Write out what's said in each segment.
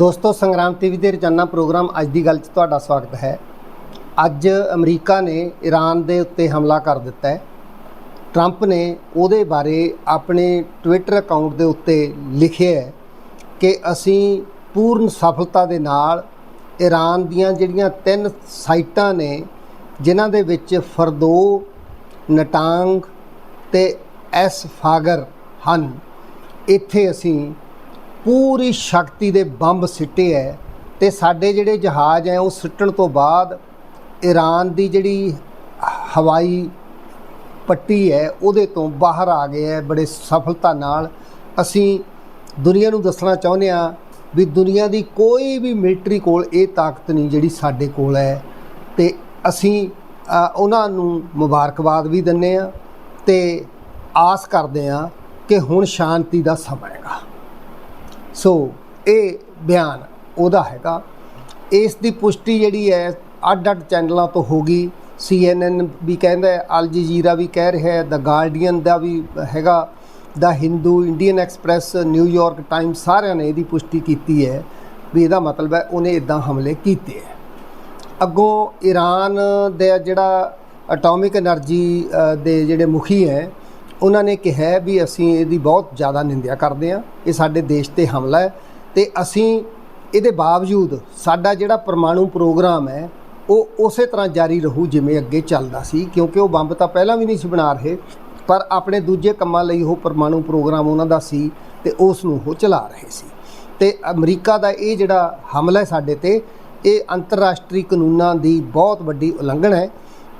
ਦੋਸਤੋ ਸੰਗਰਾਮ ਟੀਵੀ ਦੇ ਰੋਜ਼ਾਨਾ ਪ੍ਰੋਗਰਾਮ ਅੱਜ ਦੀ ਗੱਲ 'ਚ ਤੁਹਾਡਾ ਸਵਾਗਤ ਹੈ। ਅੱਜ ਅਮਰੀਕਾ ਨੇ ਈਰਾਨ ਦੇ ਉੱਤੇ ਹਮਲਾ ਕਰ ਦਿੱਤਾ ਹੈ। ਟਰੰਪ ਨੇ ਉਹਦੇ ਬਾਰੇ ਆਪਣੇ ਟਵਿੱਟਰ ਅਕਾਊਂਟ ਦੇ ਉੱਤੇ ਲਿਖਿਆ ਹੈ ਕਿ ਅਸੀਂ ਪੂਰਨ ਸਫਲਤਾ ਦੇ ਨਾਲ ਈਰਾਨ ਦੀਆਂ ਜਿਹੜੀਆਂ ਤਿੰਨ ਸਾਈਟਾਂ ਨੇ, ਜਿਨ੍ਹਾਂ ਦੇ ਵਿੱਚ ਫਰਦੋ, ਨਟਾਂਗ ਤੇ ਐਸ ਫਾਗਰ ਹਨ, ਇੱਥੇ ਅਸੀਂ ਪੂਰੀ ਸ਼ਕਤੀ ਦੇ ਬੰਬ ਸਿੱਟੇ ਹੈ ਤੇ ਸਾਡੇ ਜਿਹੜੇ ਜਹਾਜ਼ ਹੈ ਉਹ ਸਿੱਟਣ ਤੋਂ ਬਾਅਦ ਈਰਾਨ ਦੀ ਜਿਹੜੀ ਹਵਾਈ ਪੱਟੀ ਹੈ ਉਹਦੇ ਤੋਂ ਬਾਹਰ ਆ ਗਏ ਹੈ ਬੜੇ ਸਫਲਤਾ ਨਾਲ। ਅਸੀਂ ਦੁਨੀਆ ਨੂੰ ਦੱਸਣਾ ਚਾਹੁੰਦੇ ਆ ਵੀ ਦੁਨੀਆ ਦੀ ਕੋਈ ਵੀ ਮਿਲਟਰੀ ਕੋਲ ਇਹ ਤਾਕਤ ਨਹੀਂ ਜਿਹੜੀ ਸਾਡੇ ਕੋਲ ਹੈ ਤੇ ਅਸੀਂ ਉਹਨਾਂ ਨੂੰ ਮੁਬਾਰਕਬਾਦ ਵੀ ਦਿੰਨੇ ਆ ਤੇ ਆਸ ਕਰਦੇ ਆ ਕਿ ਹੁਣ ਸ਼ਾਂਤੀ ਦਾ ਸਮਾਂ ਹੈਗਾ। ਸੋ ਇਹ ਬਿਆਨ ਉਹਦਾ ਹੈਗਾ। ਇਸ ਦੀ ਪੁਸ਼ਟੀ ਜਿਹੜੀ ਹੈ, ਅੱਡ-ਅੱਡ ਚੈਨਲਾਂ ਤੋਂ ਹੋ ਗਈ। CNN ਵੀ ਕਹਿੰਦਾ ਅਲ ਜਜ਼ੀਰਾ ਵੀ ਕਹਿ ਰਿਹਾ ਹੈ ਦਾ ਗਾਰਡੀਅਨ ਦਾ ਵੀ ਹੈਗਾ। The Hindu Indian Express New York Time ਸਾਰਿਆਂ ਨੇ ਇਹਦੀ ਪੁਸ਼ਟੀ ਕੀਤੀ ਹੈ ਵੀ ਇਹਦਾ ਮਤਲਬ ਹੈ ਉਹਨੇ ਇਦਾਂ ਹਮਲੇ ਕੀਤੇ ਹੈ। ਅੱਗੋਂ ਈਰਾਨ ਦੇ ਜਿਹੜਾ ਐਟੋਮਿਕ એનર્ਜੀ ਦੇ ਜਿਹੜੇ ਮੁਖੀ ਹੈ ਉਹਨਾਂ ਨੇ ਕਿਹਾ ਵੀ ਅਸੀਂ ਇਹਦੀ ਬਹੁਤ ਜ਼ਿਆਦਾ ਨਿੰਦਿਆ ਕਰਦੇ ਹਾਂ। ਇਹ ਸਾਡੇ ਦੇਸ਼ ਤੇ ਹਮਲਾ ਹੈ ਤੇ ਅਸੀਂ ਇਹਦੇ ਬਾਵਜੂਦ ਸਾਡਾ ਜਿਹੜਾ ਪਰਮਾਣੂ ਪ੍ਰੋਗਰਾਮ ਹੈ, ਉਹ ਉਸੇ ਤਰ੍ਹਾਂ ਜਾਰੀ ਰਹੂ ਜਿਵੇਂ ਅੱਗੇ ਚੱਲਦਾ ਸੀ, ਕਿਉਂਕਿ ਉਹ ਬੰਬ ਤਾਂ ਪਹਿਲਾਂ ਵੀ ਨਹੀਂ ਸੀ ਬਣਾ ਰਹੇ, ਪਰ ਆਪਣੇ ਦੂਜੇ ਕੰਮਾਂ ਲਈ ਉਹ ਪਰਮਾਣੂ ਪ੍ਰੋਗਰਾਮ ਉਹਨਾਂ ਦਾ ਸੀ ਤੇ ਉਸ ਨੂੰ ਉਹ ਚਲਾ ਰਹੇ ਸੀ। ਤੇ ਅਮਰੀਕਾ ਦਾ ਇਹ ਜਿਹੜਾ ਹਮਲਾ ਹੈ ਸਾਡੇ ਤੇ, ਇਹ ਅੰਤਰਰਾਸ਼ਟਰੀ ਕਾਨੂੰਨਾਂ ਦੀ ਬਹੁਤ ਵੱਡੀ ਉਲੰਘਣਾ ਹੈ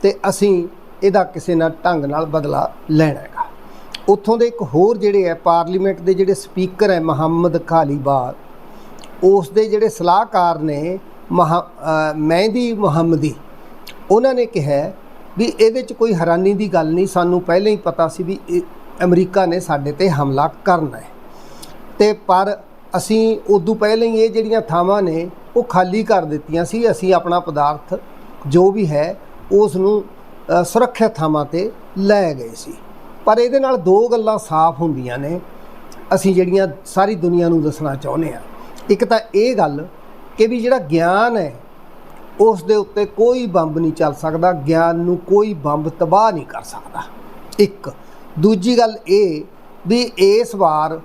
ਤੇ ਅਸੀਂ ਇਹਦਾ ਕਿਸੇ ਨਾ ਢੰਗ ਨਾਲ ਬਦਲਾ ਲੈਣਾ ਹੈਗਾ ਉੱਥੋਂ ਦੇ ਇੱਕ ਹੋਰ ਜਿਹੜੇ ਹੈ, ਪਾਰਲੀਮੈਂਟ ਦੇ ਜਿਹੜੇ ਸਪੀਕਰ ਹੈ, ਮੁਹੰਮਦ ਖਾਲੀਬਾਦ ਉਸ ਦੇ ਜਿਹੜੇ ਸਲਾਹਕਾਰ ਨੇ ਮਹਾ ਮਹਿੰਦੀ ਮੁਹੰਮਦੀ, ਉਹਨਾਂ ਨੇ ਕਿਹਾ ਵੀ ਇਹਦੇ 'ਚ ਕੋਈ ਹੈਰਾਨੀ ਦੀ ਗੱਲ ਨਹੀਂ, ਸਾਨੂੰ ਪਹਿਲਾਂ ਹੀ ਪਤਾ ਸੀ ਵੀ ਅਮਰੀਕਾ ਨੇ ਸਾਡੇ ਤੇ ਹਮਲਾ ਕਰਨਾ ਹੈ। ਤੇ ਪਰ ਅਸੀਂ ਉਦੋਂ ਪਹਿਲਾਂ ਹੀ ਇਹ ਜਿਹੜੀਆਂ ਥਾਵਾਂ ਨੇ, ਉਹ ਖਾਲੀ ਕਰ ਦਿੱਤੀਆਂ ਸੀ, ਅਸੀਂ ਆਪਣਾ ਪਦਾਰਥ ਜੋ ਵੀ ਹੈ, ਉਸ ਨੂੰ ਸੁਰੱਖਿਅਤ ਥਾਵਾਂ ਤੇ ਲੈ ਗਏ ਸੀ। ਪਰ ਇਹਦੇ ਨਾਲ ਦੋ ਗੱਲਾਂ ਸਾਫ਼ ਹੁੰਦੀਆਂ ਨੇ। ਅਸੀਂ ਜਿਹੜੀਆਂ ਸਾਰੀ ਦੁਨੀਆ ਨੂੰ ਦੱਸਣਾ ਚਾਹੁੰਦੇ ਆ ਇੱਕ ਤਾਂ ਇਹ ਗੱਲ ਕਿ ਵੀ ਜਿਹੜਾ ਗਿਆਨ ਹੈ, ਉਸ ਦੇ ਉੱਤੇ ਕੋਈ ਬੰਬ ਨਹੀਂ ਚੱਲ ਸਕਦਾ, ਗਿਆਨ ਨੂੰ ਕੋਈ ਬੰਬ ਤਬਾਹ ਨਹੀਂ ਕਰ ਸਕਦਾ। ਇੱਕ। ਦੂਜੀ ਗੱਲ ਇਹ ਵੀ ਇਸ ਵਾਰ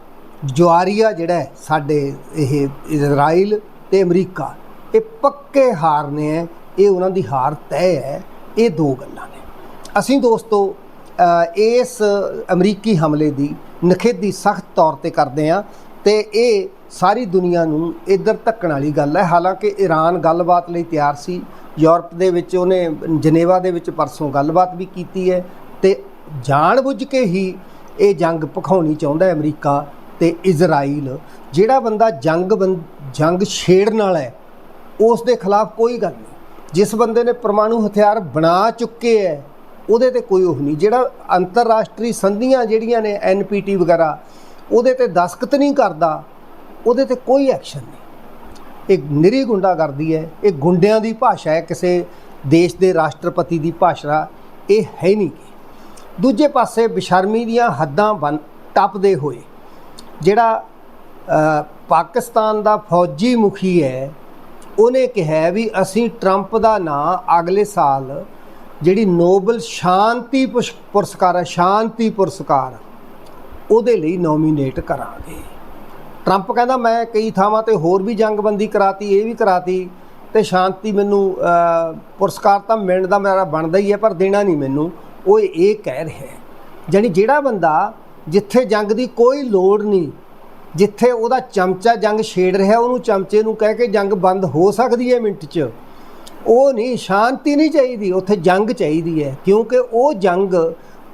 ਜਵਾਰੀਆ ਜਿਹੜਾ ਸਾਡੇ ਇਹ ਇਜ਼ਰਾਈਲ ਤੇ ਅਮਰੀਕਾ, ਇਹ ਪੱਕੇ ਹਾਰਨੇ ਹੈ, ਇਹ ਉਹਨਾਂ ਦੀ ਹਾਰ ਤੈਅ ਹੈ, ਇਹ ਦੋ ਗੱਲਾਂ ਨੇ। ਅਸੀਂ ਦੋਸਤੋ ਇਸ ਅਮਰੀਕੀ ਹਮਲੇ ਦੀ ਨਖੇਦੀ ਸਖਤ ਤੌਰ ਤੇ ਕਰਦੇ ਹਾਂ ਤੇ ਇਹ ਸਾਰੀ ਦੁਨੀਆ ਨੂੰ ਇੱਧਰ ਧੱਕਣ ਵਾਲੀ ਗੱਲ ਹੈ। ਹਾਲਾਂਕਿ ਈਰਾਨ ਗੱਲਬਾਤ ਲਈ ਤਿਆਰ ਸੀ, ਯੂਰਪ ਦੇ ਵਿੱਚ ਉਹਨੇ ਜਨੇਵਾ ਦੇ ਵਿੱਚ ਪਰਸੋਂ ਗੱਲਬਾਤ ਵੀ ਕੀਤੀ ਹੈ ਤੇ ਜਾਣਬੁੱਝ ਕੇ ਹੀ ਇਹ ਜੰਗ ਭਖਾਉਣੀ ਚਾਹੁੰਦਾ ਹੈ ਅਮਰੀਕਾ ਤੇ ਇਜ਼ਰਾਈਲ। ਜਿਹੜਾ ਬੰਦਾ ਜੰਗ ਬੰ- ਜੰਗ ਛੇੜਨ ਵਾਲਾ ਹੈ, ਉਸ ਦੇ ਖਿਲਾਫ ਕੋਈ ਗੱਲ ਨਹੀਂ। ਜਿਸ ਬੰਦੇ ਨੇ ਪਰਮਾਣੂ ਹਥਿਆਰ ਬਣਾ ਚੁੱਕੇ ਹੈ ਉਹਦੇ ਤੇ ਕੋਈ ਉਹ ਨਹੀਂ। ਜਿਹੜਾ ਅੰਤਰਰਾਸ਼ਟਰੀ ਸੰਧੀਆਂ ਜਿਹੜੀਆਂ ਨੇ ਐਨਪੀਟੀ ਵਗੈਰਾ, ਉਹਦੇ ਤੇ ਦਸਖਤ ਨਹੀਂ ਕਰਦਾ, ਉਹਦੇ ਤੇ ਕੋਈ ਐਕਸ਼ਨ ਨਹੀਂ। ਇਹ ਨਿਰੀ ਗੁੰਡਾ ਕਰਦੀ ਹੈ, ਇਹ ਗੁੰਡਿਆਂ ਦੀ ਭਾਸ਼ਾ ਹੈ, ਕਿਸੇ ਦੇਸ਼ ਦੇ ਰਾਸ਼ਟਰਪਤੀ ਦੀ ਭਾਸ਼ਾ, ਇਹ ਹੈ ਨਹੀਂ। ਦੂਜੇ ਪਾਸੇ ਬਸ਼ਰਮੀ ਦੀਆਂ ਹੱਦਾਂ ਬਨ ਟੱਪਦੇ ਹੋਏ, ਜਿਹੜਾ ਪਾਕਿਸਤਾਨ ਦਾ ਫੌਜੀ ਮੁਖੀ ਹੈ, ਉਹਨੇ ਕਿਹਾ ਵੀ ਅਸੀਂ ਟਰੰਪ ਦਾ ਨਾਂ ਅਗਲੇ ਸਾਲ ਜਿਹੜੀ ਨੋਬਲ ਸ਼ਾਂਤੀ ਪੁਸ਼- ਪੁਰਸਕਾਰ ਹੈ, ਸ਼ਾਂਤੀ ਪੁਰਸਕਾਰ, ਉਹਦੇ ਲਈ ਨੋਮੀਨੇਟ ਕਰਾਂਗੇ। ਟਰੰਪ ਕਹਿੰਦਾ, ਮੈਂ ਕਈ ਥਾਵਾਂ ਤੇ ਹੋਰ ਵੀ ਜੰਗਬੰਦੀ ਕਰਾਤੀ, ਇਹ ਵੀ ਕਰਾਤੀ ਤੇ ਸ਼ਾਂਤੀ ਮੈਨੂੰ ਪੁਰਸਕਾਰ ਤਾਂ ਮਿਲਣ ਦਾ ਮੇਰਾ ਬਣਦਾ ਹੀ ਹੈ, ਪਰ ਦੇਣਾ ਨਹੀਂ ਮੈਨੂੰ। ਉਹ ਇਹ ਕਹਿ ਰਿਹਾ ਹੈ। ਜਾਣੀ ਜਿਹੜਾ ਬੰਦਾ ਜਿੱਥੇ ਜੰਗ ਦੀ ਕੋਈ ਲੋੜ ਨਹੀਂ, ਜਿੱਥੇ ਉਹਦਾ ਚਮਚਾ ਜੰਗ ਛੇੜ ਰਿਹਾ, ਉਹਨੂੰ ਚਮਚੇ ਨੂੰ ਕਹਿ ਕੇ ਜੰਗ ਬੰਦ ਹੋ ਸਕਦੀ ਹੈ ਮਿੰਟ 'ਚ। ਉਹ ਨਹੀਂ, ਸ਼ਾਂਤੀ ਨਹੀਂ ਚਾਹੀਦੀ, ਉੱਥੇ ਜੰਗ ਚਾਹੀਦੀ ਹੈ, ਕਿਉਂਕਿ ਉਹ ਜੰਗ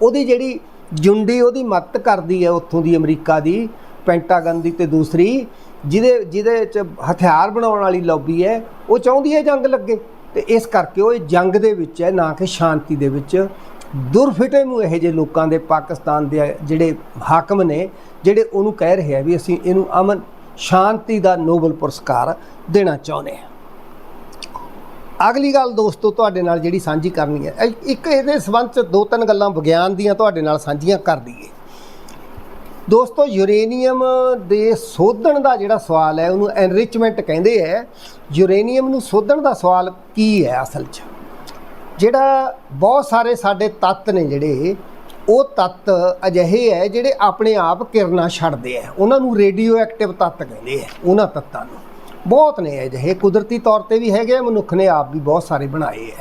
ਉਹਦੀ ਜਿਹੜੀ ਜੁੰਡੀ ਉਹਦੀ ਮਦਦ ਕਰਦੀ ਹੈ ਉੱਥੋਂ ਦੀ ਅਮਰੀਕਾ ਦੀ, ਪੈਂਟਾਗਨ ਦੀ ਤੇ ਦੂਸਰੀ, ਜਿਹਦੇ ਜਿਹਦੇ ਚ ਹਥਿਆਰ ਬਣਾਉਣ ਵਾਲੀ ਲੌਬੀ ਹੈ, ਉਹ ਚਾਹੁੰਦੀ ਹੈ ਜੰਗ ਲੱਗੇ। ਤੇ ਇਸ ਕਰਕੇ ਉਹ ਇਹ ਜੰਗ ਦੇ ਵਿੱਚ ਹੈ, ਨਾ ਕਿ ਸ਼ਾਂਤੀ ਦੇ ਵਿੱਚ। ਦੁਰਫਿਟੇ ਨੂੰ ਇਹੋ ਜਿਹੇ ਲੋਕਾਂ ਦੇ, ਪਾਕਿਸਤਾਨ ਦੇ ਜਿਹੜੇ ਹਾਕਮ ਨੇ, ਜਿਹੜੇ ਉਹਨੂੰ ਕਹਿ ਰਹੇ ਆ ਵੀ ਅਸੀਂ ਇਹਨੂੰ ਅਮਨ ਸ਼ਾਂਤੀ ਦਾ ਨੋਬਲ ਪੁਰਸਕਾਰ ਦੇਣਾ ਚਾਹੁੰਦੇ ਹਾਂ। ਅਗਲੀ ਗੱਲ ਦੋਸਤੋ, ਤੁਹਾਡੇ ਨਾਲ ਜਿਹੜੀ ਸਾਂਝੀ ਕਰਨੀ ਹੈ। ਇੱਕ ਇਹਦੇ ਸੰਬੰਧ ਚ ਦੋ ਤਿੰਨ ਗੱਲਾਂ ਵਿਗਿਆਨ ਦੀਆਂ ਤੁਹਾਡੇ ਨਾਲ ਸਾਂਝੀਆਂ ਕਰ ਦਈਏ। ਦੋਸਤੋ, ਯੂਰੇਨੀਅਮ ਦੇ ਸੋਧਣ ਦਾ ਜਿਹੜਾ ਸਵਾਲ ਹੈ, ਉਹਨੂੰ ਐਨਰਿਚਮੈਂਟ ਕਹਿੰਦੇ ਹੈ। ਯੂਰੇਨੀਅਮ ਨੂੰ ਸੋਧਣ ਦਾ ਸਵਾਲ ਕੀ ਹੈ ਅਸਲ 'ਚ? ਜਿਹੜਾ ਬਹੁਤ ਸਾਰੇ ਸਾਡੇ ਤੱਤ ਨੇ ਜਿਹੜੇ, ਉਹ ਤੱਤ ਅਜਿਹੇ ਹੈ ਜਿਹੜੇ ਆਪਣੇ ਆਪ ਕਿਰਨਾਂ ਛੱਡਦੇ ਆ ਉਹਨਾਂ ਨੂੰ ਰੇਡੀਓ ਐਕਟਿਵ ਤੱਤ ਕਹਿੰਦੇ ਆ ਉਹਨਾਂ ਤੱਤਾਂ ਨੂੰ। ਬਹੁਤ ਨੇ ਅਜਿਹੇ ਕੁਦਰਤੀ ਤੌਰ ਤੇ ਵੀ ਹੈਗੇ ਆ, ਮਨੁੱਖ ਨੇ ਆਪ ਵੀ ਬਹੁਤ ਸਾਰੇ ਬਣਾਏ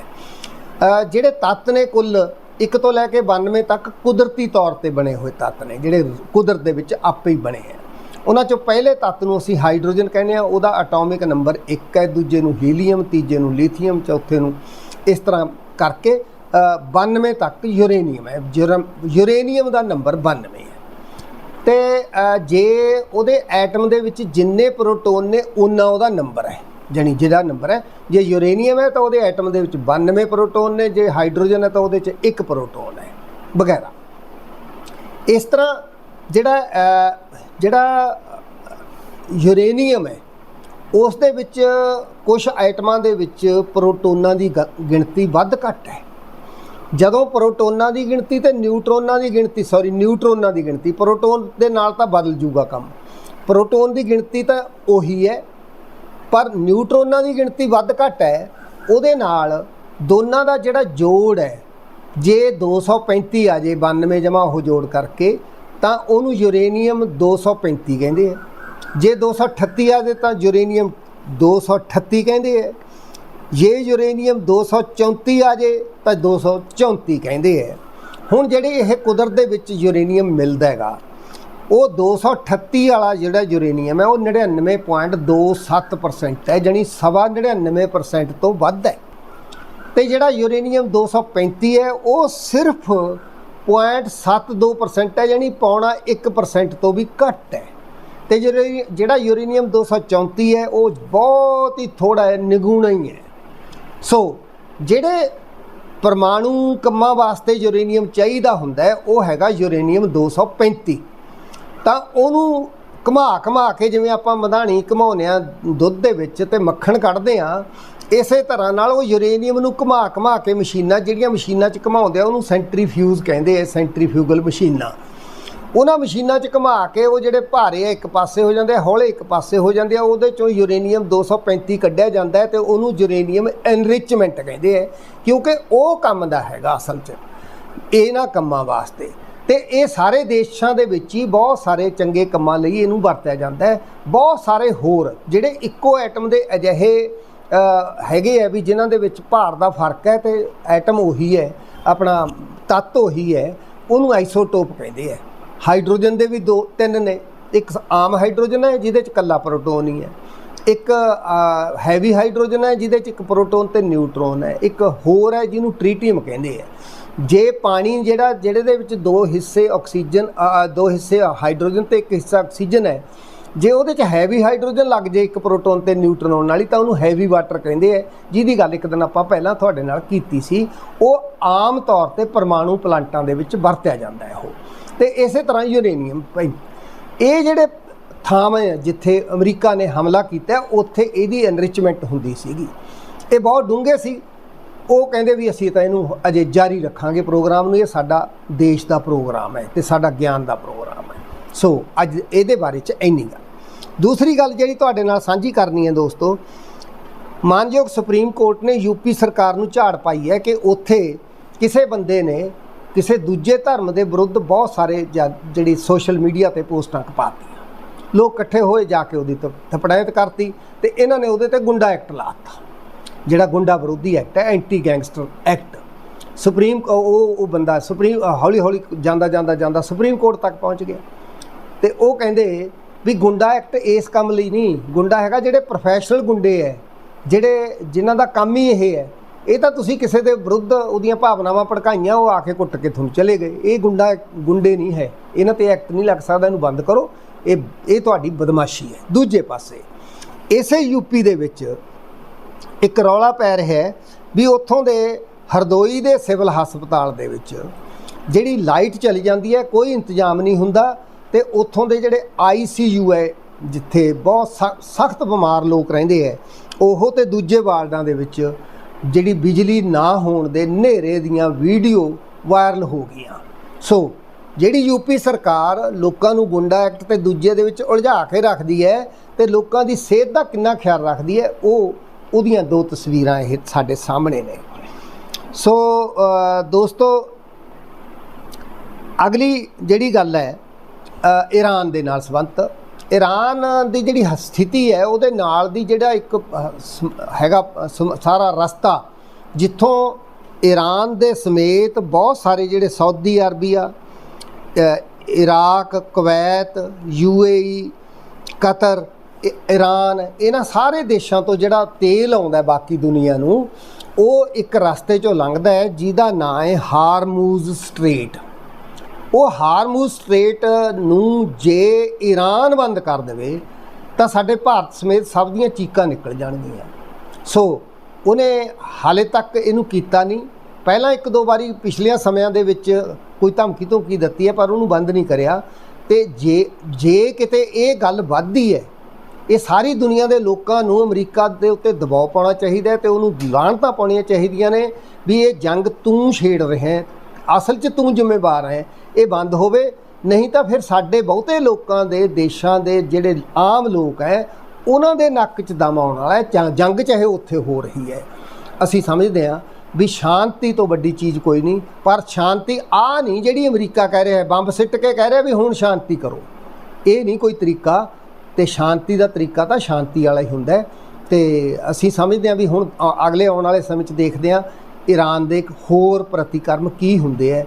ਆ। ਜਿਹੜੇ ਤੱਤ ਨੇ ਕੁੱਲ ਇੱਕ ਤੋਂ ਲੈ ਕੇ 92 ਤੱਕ ਕੁਦਰਤੀ ਤੌਰ ਤੇ ਬਣੇ ਹੋਏ ਤੱਤ ਨੇ ਜਿਹੜੇ ਕੁਦਰਤ ਦੇ ਵਿੱਚ ਆਪੇ ਹੀ ਬਣੇ ਆ। ਉਹਨਾਂ ਚੋਂ ਪਹਿਲੇ ਤੱਤ ਨੂੰ ਅਸੀਂ ਹਾਈਡਰੋਜਨ ਕਹਿੰਦੇ ਆ ਉਹਦਾ ਐਟੋਮਿਕ ਨੰਬਰ 1 ਹੈ ਦੂਜੇ ਨੂੰ ਹੀਲੀਅਮ ਤੀਜੇ ਨੂੰ ਲਿਥੀਅਮ ਚੌਥੇ ਨੂੰ ਇਸ ਤਰ੍ਹਾਂ ਕਰਕੇ ਅ, 92 ਤੱਕ ਯੂਰੇਨੀਅਮ ਹੈ। ਯੂਰਮ- ਯੂਰੇਨੀਅਮ ਦਾ ਨੰਬਰ 92 ਤੇ ਜੇ ਉਹਦੇ ਐਟਮ ਦੇ ਵਿੱਚ ਜਿੰਨੇ ਪ੍ਰੋਟੋਨ ਨੇ ਉਨਾ ਉਹਦਾ ਨੰਬਰ ਹੈ। ਜਾਣੀ ਜਿਹਦਾ ਨੰਬਰ ਹੈ। ਜੇ ਯੂਰੇਨੀਅਮ ਹੈ, ਤਾਂ ਉਹਦੇ ਐਟਮ ਦੇ ਵਿੱਚ 92 ਪ੍ਰੋਟੋਨ ਨੇ। ਜੇ ਹਾਈਡਰੋਜਨ ਹੈ, ਤਾਂ ਉਹਦੇ 'ਚ ਇੱਕ ਪ੍ਰੋਟੋਨ ਹੈ। ਵਗੈਰਾ। ਇਸ ਤਰ੍ਹਾਂ ਜਿਹੜਾ ਜਿਹੜਾ ਯੂਰੇਨੀਅਮ ਹੈ, ਉਸ ਦੇ ਵਿੱਚ ਕੁਝ ਆਈਟਮਾਂ ਦੇ ਵਿੱਚ ਪ੍ਰੋਟੋਨਾਂ ਦੀ ਗ- ਗਿਣਤੀ ਵੱਧ ਘੱਟ ਹੈ। ਜਦੋਂ ਪ੍ਰੋਟੋਨਾਂ ਦੀ ਗਿਣਤੀ ਤੇ ਨਿਊਟਰੋਨਾਂ ਦੀ ਗਿਣਤੀ ਸੌਰੀ ਨਿਊਟਰੋਨਾਂ ਦੀ ਗਿਣਤੀ, ਪ੍ਰੋਟੋਨ ਦੇ ਨਾਲ ਤਾਂ ਬਦਲ ਜੂਗਾ ਕੰਮ। ਪ੍ਰੋਟੋਨ ਦੀ ਗਿਣਤੀ ਤਾਂ ਉਹੀ ਹੈ, ਪਰ ਨਿਊਟਰੋਨਾਂ ਦੀ ਗਿਣਤੀ ਵੱਧ ਘੱਟ ਹੈ, ਉਹਦੇ ਨਾਲ ਦੋਨਾਂ ਦਾ ਜਿਹੜਾ ਜੋੜ ਹੈ, ਜੇ 235 ਆ ਜੇ 92 ਜਮਾ ਉਹ ਜੋੜ ਕਰਕੇ, ਤਾਂ ਉਹਨੂੰ ਯੂਰੇਨੀਅਮ 235 ਕਹਿੰਦੇ ਆ। ਜੇ 238 ਆ ਜੇ, ਤਾਂ ਯੂਰੇਨੀਅਮ 238 ਕਹਿੰਦੇ ਆ। ਜੇ ਯੂਰੇਨੀਅਮ 234 ਆ ਜੇ, ਤਾਂ 234 ਕਹਿੰਦੇ ਆ। ਹੁਣ ਜਿਹੜੇ ਇਹ ਕੁਦਰਤ ਦੇ ਵਿੱਚ ਯੂਰੇਨੀਅਮ ਮਿਲਦਾ ਹੈਗਾ, ਉਹ 238 ਵਾਲਾ ਜਿਹੜਾ ਯੂਰੇਨੀਅਮ ਹੈ, ਉਹ 99.27% ਹੈ ਜਾਨੀ ਸਵਾ 99% ਤੋਂ ਵੱਧ ਹੈ। ਤੇ ਜਿਹੜਾ ਯੂਰੇਨੀਅਮ 235 ਹੈ, ਉਹ ਸਿਰਫ 0.72% ਹੈ ਜਾਨੀ ਪੌਣਾ 1% ਤੋਂ ਵੀ ਘੱਟ ਹੈ। ਤੇ ਜਿਹੜੇ- ਜਿਹੜਾ ਯੂਰੇਨੀਅਮ 234 ਹੈ, ਉਹ ਬਹੁਤ ਹੀ ਥੋੜਾ ਹੈ, ਨਿਗੂਣਾ ਹੀ ਹੈ। ਸੋ ਜਿਹੜੇ ਪਰਮਾਣੂ ਕੰਮਾਂ ਵਾਸਤੇ ਯੂਰੇਨੀਅਮ ਚਾਹੀਦਾ ਹੁੰਦਾ ਉਹ ਹੈਗਾ ਯੂਰੇਨੀਅਮ 235 ਤਾਂ ਉਹਨੂੰ ਘੁਮਾ ਘੁਮਾ ਕੇ ਜਿਵੇਂ ਆਪਾਂ ਮਧਾਣੀ ਘਮਾਉਂਦੇ ਆ ਦੁੱਧ ਦੇ ਵਿੱਚ ਤੇ ਮੱਖਣ ਕੱਢਦੇ ਆ ਇਸੇ ਤਰ੍ਹਾਂ ਨਾਲ ਉਹ ਯੂਰੇਨੀਅਮ ਨੂੰ ਘੁਮਾ ਘੁਮਾ ਕੇ ਮਸ਼ੀਨਾਂ, ਜਿਹੜੀਆਂ ਮਸ਼ੀਨਾਂ 'ਚ ਘਮਾਉਂਦੇ ਆ, ਉਹਨੂੰ ਸੈਂਟਰੀਫਿਊਜ਼ ਕਹਿੰਦੇ ਆ, ਸੈਂਟਰੀਫਿਊਗਲ ਮਸ਼ੀਨਾਂ। ਉਹਨਾਂ ਮਸ਼ੀਨਾਂ 'ਚ ਘੁਮਾ ਕੇ ਉਹ ਜਿਹੜੇ ਭਾਰੇ ਆ, ਇੱਕ ਪਾਸੇ ਹੋ ਜਾਂਦੇ ਆ, ਹੌਲੇ ਇੱਕ ਪਾਸੇ ਹੋ ਜਾਂਦੇ ਆ, ਉਹਦੇ ਚੋਂ ਯੂਰੇਨੀਅਮ 235 ਕੱਢਿਆ ਜਾਂਦਾ ਹੈ ਤੇ ਉਹਨੂੰ ਯੂਰੇਨੀਅਮ ਐਨਰਿਚਮੈਂਟ ਕਹਿੰਦੇ ਆ, ਕਿਉਂਕਿ ਉਹ ਕੰਮ ਦਾ ਹੈਗਾ ਅਸਲ 'ਚ ਇਹਨਾਂ ਕੰਮਾਂ ਵਾਸਤੇ। ਤੇ ਇਹ ਸਾਰੇ ਦੇਸ਼ਾਂ ਦੇ ਵਿੱਚ ਹੀ ਬਹੁਤ ਸਾਰੇ ਚੰਗੇ ਕੰਮਾਂ ਲਈ ਇਹਨੂੰ ਵਰਤਿਆ ਜਾਂਦਾ ਹੈ। ਬਹੁਤ ਸਾਰੇ ਹੋਰ, ਜਿਹੜੇ ਇੱਕੋ ਐਟਮ ਦੇ ਅਜਿਹੇ ਹੈਗੇ ਆ ਵੀ ਜਿਨ੍ਹਾਂ ਦੇ ਵਿੱਚ ਭਾਰ ਦਾ ਫ਼ਰਕ ਹੈ ਤੇ ਐਟਮ ਉਹੀ ਹੈ, ਆਪਣਾ ਤੱਤ ਉਹੀ ਹੈ, ਉਹਨੂੰ ਆਈਸੋਟੋਪ ਕਹਿੰਦੇ ਆ। ਹਾਈਡਰੋਜਨ ਦੇ ਵੀ ਦੋ ਤਿੰਨ ਨੇ। ਇੱਕ ਆਮ ਹਾਈਡਰੋਜਨ ਹੈ, ਜਿਹਦੇ ਚ ਕੱਲਾ ਪ੍ਰੋਟੋਨ ਹੀ ਹੈ। ਇੱਕ ਹੈਵੀ ਹਾਈਡਰੋਜਨ ਹੈ, ਜਿਹਦੇ ਚ ਇੱਕ ਪ੍ਰੋਟੋਨ ਤੇ ਨਿਊਟਰੋਨ ਹੈ। ਇੱਕ ਹੋਰ ਹੈ, ਜਿਹਨੂੰ ਟ੍ਰੀਟੀਅਮ ਕਹਿੰਦੇ ਆ। ਜੇ ਪਾਣੀ ਜਿਹੜਾ, ਜਿਹੜੇ ਦੇ ਵਿੱਚ ਦੋ ਹਿੱਸੇ ਆਕਸੀਜਨ ਦੋ ਹਿੱਸੇ ਹਾਈਡਰੋਜਨ ਤੇ ਇੱਕ ਹਿੱਸਾ ਆਕਸੀਜਨ ਹੈ, ਜੇ ਉਹਦੇ ਚ ਹੈਵੀ ਹਾਈਡਰੋਜਨ ਲੱਗ ਜੇ ਇੱਕ ਪ੍ਰੋਟੋਨ ਤੇ ਨਿਊਟਰੋਨ ਵਾਲੀ ਤਾਂ ਉਹਨੂੰ ਹੈਵੀ ਵਾਟਰ ਕਹਿੰਦੇ ਆ। ਜਿਹਦੀ ਗੱਲ ਇੱਕ ਦਿਨ ਆਪਾਂ ਪਹਿਲਾਂ ਤੁਹਾਡੇ ਨਾਲ ਕੀਤੀ ਸੀ, ਉਹ ਆਮ ਤੌਰ ਤੇ ਪਰਮਾਣੂ ਪਲਾਂਟਾਂ ਦੇ ਵਿੱਚ ਵਰਤਿਆ ਜਾਂਦਾ ਹੈ ਉਹ। ਤੇ ਇਸੇ ਤਰ੍ਹਾਂ ਯੂਰੇਨੀਅਮ। ਭਾਈ, ਇਹ ਜਿਹੜੇ ਥਾਵਾਂ ਜਿੱਥੇ ਅਮਰੀਕਾ ਨੇ ਹਮਲਾ ਕੀਤਾ, ਉੱਥੇ ਇਹਦੀ ਐਨਰਿਚਮੈਂਟ ਹੁੰਦੀ ਸੀਗੀ। ਇਹ ਬਹੁਤ ਡੂੰਘੇ ਸੀ। ਉਹ ਕਹਿੰਦੇ ਵੀ ਅਸੀਂ ਤਾਂ ਇਹਨੂੰ ਅਜੇ ਜਾਰੀ ਰੱਖਾਂਗੇ ਪ੍ਰੋਗਰਾਮ ਨੂੰ। ਇਹ ਸਾਡਾ ਦੇਸ਼ ਦਾ ਪ੍ਰੋਗਰਾਮ ਹੈ ਤੇ ਸਾਡਾ ਗਿਆਨ ਦਾ ਪ੍ਰੋਗਰਾਮ ਹੈ। ਸੋ, ਅੱਜ ਇਹਦੇ ਬਾਰੇ ਚ ਇੰਨੀ ਗੱਲ। ਦੂਸਰੀ ਗੱਲ ਜਿਹੜੀ ਤੁਹਾਡੇ ਨਾਲ ਸਾਂਝੀ ਕਰਨੀ ਹੈ ਦੋਸਤੋ, ਮਾਨਯੋਗ ਸੁਪਰੀਮ ਕੋਰਟ ਨੇ ਯੂਪੀ ਸਰਕਾਰ ਨੂੰ ਝਾੜ ਪਾਈ ਹੈ ਕਿ ਉੱਥੇ ਕਿਸੇ ਬੰਦੇ ਨੇ ਕਿਸੇ ਦੂਜੇ ਧਰਮ ਦੇ ਵਿਰੁੱਧ ਬਹੁਤ ਸਾਰੇ ਜਾ- ਜਿਹੜੀ ਸੋਸ਼ਲ ਮੀਡੀਆ ਤੇ ਪੋਸਟਾਂ ਕਪਾਤੀਆਂ। ਲੋਕ ਇਕੱਠੇ ਹੋਏ ਜਾ ਕੇ ਉਹਦੀ ਤ- ਥਪੜਾਇਤ ਕਰਤੀ ਤੇ ਇਹਨਾਂ ਨੇ ਉਹਦੇ ਤੇ ਗੁੰਡਾ ਐਕਟ ਲਾਤਾ ਜਿਹੜਾ ਗੁੰਡਾ ਵਿਰੋਧੀ ਐਕਟ ਹੈ ਐਂਟੀ ਗੈਂਗਸਟਰ ਐਕਟ। ਸੁਪਰੀਮ ਉਹ ਉਹ ਬੰਦਾ ਸੁਪਰੀਮ ਹੌਲੀ ਹੌਲੀ ਜਾਂਦਾ ਜਾਂਦਾ ਜਾਂਦਾ ਸੁਪਰੀਮ ਕੋਰਟ ਤੱਕ ਪਹੁੰਚ ਗਿਆ। ਤੇ ਉਹ ਕਹਿੰਦੇ ਵੀ ਗੁੰਡਾ ਐਕਟ ਇਸ ਕੰਮ ਲਈ ਨਹੀਂ। ਗੁੰਡਾ ਹੈਗਾ ਜਿਹੜੇ ਪ੍ਰੋਫੈਸ਼ਨਲ ਗੁੰਡੇ ਐ, ਜਿਹੜੇ, ਜਿਨ੍ਹਾਂ ਦਾ ਕੰਮ ਹੀ ਇਹ ਹੈ ਇਹ ਤਾਂ ਤੁਸੀਂ ਕਿਸੇ ਦੇ ਵਿਰੁੱਧ ਉਹਦੀਆਂ ਭਾਵਨਾਵਾਂ ਭੜਕਾਈਆਂ, ਉਹ ਆ ਕੇ ਕੁੱਟ ਕੇ ਤੁਹਾਨੂੰ ਚਲੇ ਗਏ। ਇਹ ਗੁੰਡਾ ਗੁੰਡੇ ਨਹੀਂ ਹੈ। ਇਹਨਾਂ ਤੇ ਐਕਟ ਨਹੀਂ ਲੱਗ ਸਕਦਾ, ਇਹਨੂੰ ਬੰਦ ਕਰੋ। ਇਹ ਇਹ ਤੁਹਾਡੀ ਬਦਮਾਸ਼ੀ ਹੈ। ਦੂਜੇ ਪਾਸੇ, ਇਸੇ ਯੂਪੀ ਦੇ ਵਿੱਚ ਇੱਕ ਰੌਲਾ ਪੈ ਰਿਹਾ ਹੈ ਵੀ ਉੱਥੋਂ ਦੇ ਹਰਦੋਈ ਦੇ ਸਿਵਲ ਹਸਪਤਾਲ ਦੇ ਵਿੱਚ ਜਿਹੜੀ ਲਾਈਟ ਚਲੀ ਜਾਂਦੀ ਹੈ, ਕੋਈ ਇੰਤਜ਼ਾਮ ਨਹੀਂ ਹੁੰਦਾ ਤੇ ਉੱਥੋਂ ਦੇ ਜਿਹੜੇ ਆਈਸੀਯੂ ਹੈ, ਜਿੱਥੇ ਬਹੁਤ ਸਖਤ ਬਿਮਾਰ ਲੋਕ ਰਹਿੰਦੇ ਹੈ, ਉਹ ਤੇ ਦੂਜੇ ਵਾਰਡਾਂ ਦੇ ਵਿੱਚ ਜਿਹੜੀ ਬਿਜਲੀ ਨਾ ਹੋਣ ਦੇ ਹਨੇਰੇ ਦੀਆਂ ਵੀਡੀਓ ਵਾਇਰਲ ਹੋ ਗਈਆਂ। ਸੋ, ਜਿਹੜੀ ਯੂਪੀ ਸਰਕਾਰ ਲੋਕਾਂ ਨੂੰ ਗੁੰਡਾ ਐਕਟ ਤੇ ਦੂਜੇ ਦੇ ਵਿੱਚ ਉਲਝਾ ਕੇ ਰੱਖਦੀ ਹੈ ਤੇ ਲੋਕਾਂ ਦੀ ਸਿਹਤ ਦਾ ਕਿੰਨਾ ਖਿਆਲ ਰੱਖਦੀ ਹੈ, ਉਹ ਉਹਦੀਆਂ ਦੋ ਤਸਵੀਰਾਂ ਇਹ ਸਾਡੇ ਸਾਹਮਣੇ ਨੇ। ਸੋ ਦੋਸਤੋ, ਅਗਲੀ ਜਿਹੜੀ ਗੱਲ ਹੈ ਈਰਾਨ ਦੇ ਨਾਲ ਸੰਬੰਧਤ ਈਰਾਨ ਦੀ ਜਿਹੜੀ ਸਥਿਤੀ ਹੈ ਉਹਦੇ ਨਾਲ ਦੀ ਜਿਹੜਾ ਇੱਕ ਅ, ਹੈਗਾ ਸਮ- ਸਾਰਾ ਰਸਤਾ ਜਿੱਥੋਂ ਈਰਾਨ ਦੇ ਸਮੇਤ ਬਹੁਤ ਸਾਰੇ ਜਿਹੜੇ Saudi Arabia Iraq Kuwait UAE Qatar Iran ਇਹਨਾਂ ਸਾਰੇ ਦੇਸ਼ਾਂ ਤੋਂ ਜਿਹੜਾ ਤੇਲ ਆਉਂਦਾ ਬਾਕੀ ਦੁਨੀਆ ਨੂੰ ਉਹ ਇੱਕ ਰਸਤੇ ਚੋਂ ਲੰਘਦਾ ਹੈ ਜਿਹਦਾ ਨਾਂ ਹੈ ਹਾਰਮੂਜ਼ ਸਟ੍ਰੇਟ। ਉਹ ਹਾਰਮੂਜ਼ ਸਟ੍ਰੇਟ ਨੂੰ ਜੇ ਈਰਾਨ ਬੰਦ ਕਰ ਦੇਵੇ, ਤਾਂ ਸਾਡੇ ਭਾਰਤ ਸਮੇਤ ਸਭ ਦੀਆਂ ਚੀਕਾਂ ਨਿਕਲ ਜਾਣਗੀਆਂ। ਸੋ, ਉਹਨੇ ਹਾਲੇ ਤੱਕ ਇਹਨੂੰ ਕੀਤਾ ਨਹੀਂ। ਪਹਿਲਾਂ ਇੱਕ ਦੋ ਵਾਰੀ ਪਿਛਲੀਆਂ ਸਮਿਆਂ ਦੇ ਵਿੱਚ ਕੋਈ ਧਮਕੀ ਤੋਂ ਕੀ ਦਿੱਤੀ ਹੈ, ਪਰ ਉਹਨੂੰ ਬੰਦ ਨਹੀਂ ਕਰਿਆ। ਤੇ ਜੇ ਜੇ ਕਿਤੇ ਇਹ ਗੱਲ ਵੱਧਦੀ ਹੈ, ਇਹ ਸਾਰੀ ਦੁਨੀਆ ਦੇ ਲੋਕਾਂ ਨੂੰ ਅਮਰੀਕਾ ਦੇ ਉੱਤੇ ਦਬਾਅ ਪਾਉਣਾ ਚਾਹੀਦਾ ਹੈ ਤੇ ਉਹਨੂੰ ਲਾਹਣਤਾਂ ਪਾਉਣੀਆਂ ਚਾਹੀਦੀਆਂ ਨੇ ਵੀ ਇਹ ਜੰਗ ਤੂੰ ਛੇੜ ਰਿਹਾ ਹੈ, ਅਸਲ 'ਚ ਤੂੰ ਜ਼ਿੰਮੇਵਾਰ ਹੈ। ਇਹ ਬੰਦ ਹੋਵੇ। ਨਹੀਂ ਤਾਂ ਫਿਰ ਸਾਡੇ ਬਹੁਤੇ ਲੋਕਾਂ ਦੇ, ਦੇਸ਼ਾਂ ਦੇ ਜਿਹੜੇ ਆਮ ਲੋਕ ਹੈ ਉਹਨਾਂ ਦੇ ਨੱਕ 'ਚ ਦਮ ਆਉਣ ਵਾਲਾ ਹੈ ਜੰਗ ਚਾਹੇ ਉੱਥੇ ਹੋ ਰਹੀ ਹੈ ਅਸੀਂ ਸਮਝਦੇ ਹਾਂ ਵੀ ਸ਼ਾਂਤੀ ਤੋਂ ਵੱਡੀ ਚੀਜ਼ ਕੋਈ ਨਹੀਂ, ਪਰ ਸ਼ਾਂਤੀ ਆ ਨਹੀਂ ਜਿਹੜੀ ਅਮਰੀਕਾ ਕਹਿ ਰਿਹਾ ਹੈ ਬੰਬ ਸਿੱਟ ਕੇ ਕਹਿ ਰਿਹਾ ਵੀ ਹੁਣ ਸ਼ਾਂਤੀ ਕਰੋ। ਇਹ ਨਹੀਂ ਕੋਈ ਤਰੀਕਾ, ਤੇ ਸ਼ਾਂਤੀ ਦਾ ਤਰੀਕਾ ਤਾਂ ਸ਼ਾਂਤੀ ਵਾਲਾ ਹੀ ਹੁੰਦਾ ਹੈ ਤੇ ਅਸੀਂ ਸਮਝਦੇ ਹਾਂ ਵੀ ਹੁਣ ਅਗਲੇ ਆਉਣ ਵਾਲੇ ਸਮੇਂ 'ਚ ਦੇਖਦੇ ਹਾਂ ਈਰਾਨ ਦੇ ਇੱਕ ਹੋਰ ਪ੍ਰਤੀਕਰਮ ਕੀ ਹੁੰਦੇ ਹੈ